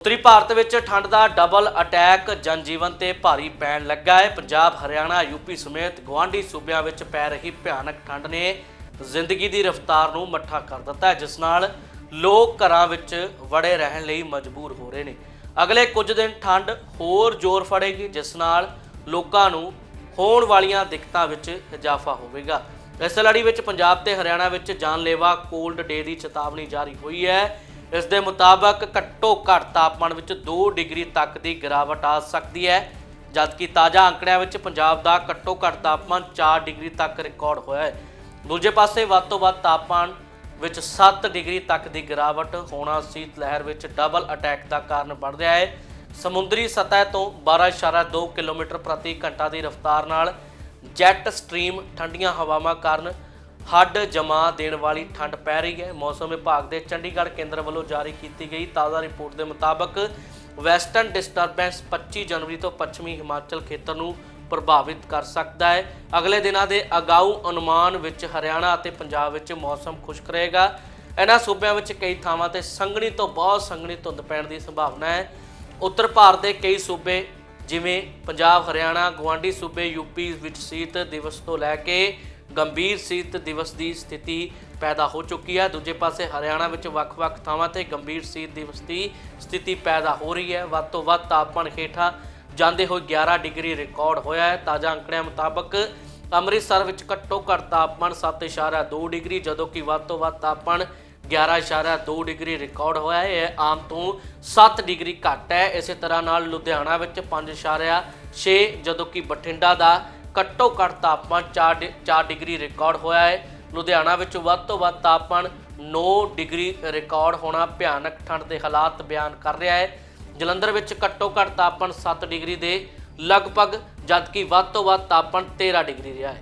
ਉੱਤਰੀ ਭਾਰਤ ਵਿੱਚ ਠੰਡ ਦਾ ਡਬਲ ਅਟੈਕ ਜਨਜੀਵਨ ਤੇ ਭਾਰੀ ਪੈਣ ਲੱਗਾ ਹੈ। ਪੰਜਾਬ, ਹਰਿਆਣਾ ਯੂਪੀ ਸਮੇਤ ਗੁਆਂਢੀ ਸੂਬਿਆਂ ਵਿੱਚ ਪੈ ਰਹੀ ਭਿਆਨਕ ਠੰਡ ਨੇ ਜ਼ਿੰਦਗੀ ਦੀ ਰਫ਼ਤਾਰ ਨੂੰ ਮੱਠਾ ਕਰ ਦਿੱਤਾ ਹੈ, ਜਿਸ ਨਾਲ ਲੋਕ ਘਰਾਂ ਵਿੱਚ ਵੜੇ ਰਹਿਣ ਲਈ ਮਜਬੂਰ ਹੋ ਰਹੇ ਨੇ। ਅਗਲੇ ਕੁਝ ਦਿਨ ਠੰਡ ਹੋਰ ਜ਼ੋਰ ਫੜੇਗੀ, ਜਿਸ ਨਾਲ ਲੋਕਾਂ ਨੂੰ ਹੋਣ ਵਾਲੀਆਂ ਦਿੱਕਤਾਂ ਵਿੱਚ ਇਜ਼ਾਫਾ ਹੋਵੇਗਾ। ਇਸ ਲੜੀ ਵਿੱਚ ਪੰਜਾਬ ਤੇ ਹਰਿਆਣਾ ਵਿੱਚ ਜਾਨਲੇਵਾ ਕੋਲਡ ਡੇ ਦੀ ਚੇਤਾਵਨੀ ਜਾਰੀ ਹੋਈ ਹੈ। ਇਸ ਦੇ ਮੁਤਾਬਕ ਘੱਟੋ ਘੱਟ ਤਾਪਮਾਨ ਵਿੱਚ 2 ਡਿਗਰੀ ਤੱਕ ਦੀ ਗਿਰਾਵਟ ਆ ਸਕਦੀ ਹੈ, ਜਦਕਿ ਤਾਜ਼ਾ ਅੰਕੜਿਆਂ ਵਿੱਚ ਪੰਜਾਬ ਦਾ ਘੱਟੋ ਘੱਟ ਤਾਪਮਾਨ 4 ਡਿਗਰੀ ਤੱਕ ਰਿਕਾਰਡ ਹੋਇਆ ਹੈ। ਦੂਜੇ ਪਾਸੇ ਵੱਧ ਤੋਂ ਵੱਧ ਤਾਪਮਾਨ ਵਿੱਚ 7 ਡਿਗਰੀ ਤੱਕ ਦੀ ਗਿਰਾਵਟ ਹੋਣਾ ਸੀਤ ਲਹਿਰ ਵਿੱਚ ਡਬਲ ਅਟੈਕ ਦਾ ਕਾਰਨ ਬਣ ਰਿਹਾ ਹੈ। ਸਮੁੰਦਰੀ ਸਤਹ ਤੋਂ 12.2 ਕਿਲੋਮੀਟਰ ਪ੍ਰਤੀ ਘੰਟਾ ਦੀ ਰਫ਼ਤਾਰ ਨਾਲ ਜੈਟ ਸਟ੍ਰੀਮ ਠੰਡੀਆਂ ਹਵਾਵਾਂ ਕਾਰਨ ਹੱਡ ਜਮਾ ਦੇਣ ਵਾਲੀ ਠੰਡ ਪੈ ਰਹੀ ਹੈ। ਮੌਸਮ ਵਿਭਾਗ ਦੇ ਚੰਡੀਗੜ੍ਹ ਕੇਂਦਰ ਵੱਲੋਂ ਜਾਰੀ ਕੀਤੀ ਗਈ ਤਾਜ਼ਾ ਰਿਪੋਰਟ ਦੇ ਮੁਤਾਬਕ ਵੈਸਟਰਨ ਡਿਸਟਰਬੈਂਸ 25 ਜਨਵਰੀ ਤੋਂ ਪੱਛਮੀ ਹਿਮਾਚਲ ਖੇਤਰ ਨੂੰ ਪ੍ਰਭਾਵਿਤ ਕਰ ਸਕਦਾ ਹੈ। ਅਗਲੇ ਦਿਨਾਂ ਦੇ ਅਗਾਊ ਅਨੁਮਾਨ ਵਿੱਚ ਹਰਿਆਣਾ ਅਤੇ ਪੰਜਾਬ ਵਿੱਚ ਮੌਸਮ ਖੁਸ਼ਕ ਰਹੇਗਾ। ਇਹਨਾਂ ਸੂਬਿਆਂ ਵਿੱਚ ਕਈ ਥਾਵਾਂ ਤੇ ਸੰਘਣੀ ਤੋਂ ਬਹੁਤ ਸੰਘਣੀ ਧੁੰਦ ਪੈਣ ਦੀ ਸੰਭਾਵਨਾ ਹੈ। ਉੱਤਰ ਭਾਰਤ ਦੇ ਕਈ ਸੂਬੇ ਜਿਵੇਂ ਪੰਜਾਬ, ਹਰਿਆਣਾ, ਗੁਆਂਢੀ ਸੂਬੇ ਯੂਪੀ ਵਿੱਚ ਸ਼ੀਤ ਦਿਵਸ ਤੋਂ ਲੈ ਕੇ ਗੰਭੀਰ ਸ਼ੀਤ ਦਿਵਸ ਦੀ ਸਥਿਤੀ ਪੈਦਾ ਹੋ ਚੁੱਕੀ ਹੈ। ਦੂਜੇ ਪਾਸੇ ਹਰਿਆਣਾ ਵਿੱਚ ਵੱਖ-ਵੱਖ ਥਾਵਾਂ ਤੇ ਗੰਭੀਰ ਸ਼ੀਤ ਦਿਵਸ ਦੀ ਸਥਿਤੀ ਪੈਦਾ ਹੋ ਰਹੀ ਹੈ। ਵੱਧ ਤੋਂ ਵੱਧ ਤਾਪਮਾਨ ਹੇਠਾਂ ਜਾਂਦੇ ਹੋਏ 11 ਡਿਗਰੀ ਰਿਕਾਰਡ ਹੋਇਆ ਹੈ। ਤਾਜ਼ਾ ਅੰਕੜਿਆਂ ਮੁਤਾਬਕ ਅੰਮ੍ਰਿਤਸਰ ਵਿੱਚ ਘੱਟੋ ਘੱਟ ਤਾਪਮਾਨ 7.2 ਡਿਗਰੀ, ਜਦੋਂ ਕਿ ਵੱਧ ਤੋਂ ਵੱਧ ਤਾਪਮਾਨ 11.2 ਡਿਗਰੀ ਰਿਕਾਰਡ ਹੋਇਆ ਹੈ। ਇਹ ਆਮ ਤੋਂ 7 ਡਿਗਰੀ ਘੱਟ ਹੈ। ਇਸੇ ਤਰ੍ਹਾਂ ਨਾਲ ਲੁਧਿਆਣਾ ਵਿੱਚ 5.6 ਜਦੋਂ ਕਿ ਬਠਿੰਡਾ ਦਾ ਘੱਟੋ ਘੱਟ ਤਾਪਮਾਨ 4 ਡਿ- 4 ਡਿਗਰੀ ਰਿਕਾਰਡ ਹੋਇਆ ਹੈ। ਲੁਧਿਆਣਾ ਵਿੱਚ ਵੱਧ ਤੋਂ ਵੱਧ ਤਾਪਮਾਨ 9 ਡਿਗਰੀ ਰਿਕਾਰਡ ਹੋਣਾ ਭਿਆਨਕ ਠੰਡ ਦੇ ਹਾਲਾਤ ਬਿਆਨ ਕਰ ਰਿਹਾ ਹੈ। ਜਲੰਧਰ ਵਿੱਚ ਘੱਟੋ ਘੱਟ ਤਾਪਮਾਨ 7 ਡਿਗਰੀ ਦੇ ਲਗਭਗ, ਜਦਕਿ ਵੱਧ ਤੋਂ ਵੱਧ ਤਾਪਮਾਨ 13 ਡਿਗਰੀ ਰਿਹਾ ਹੈ।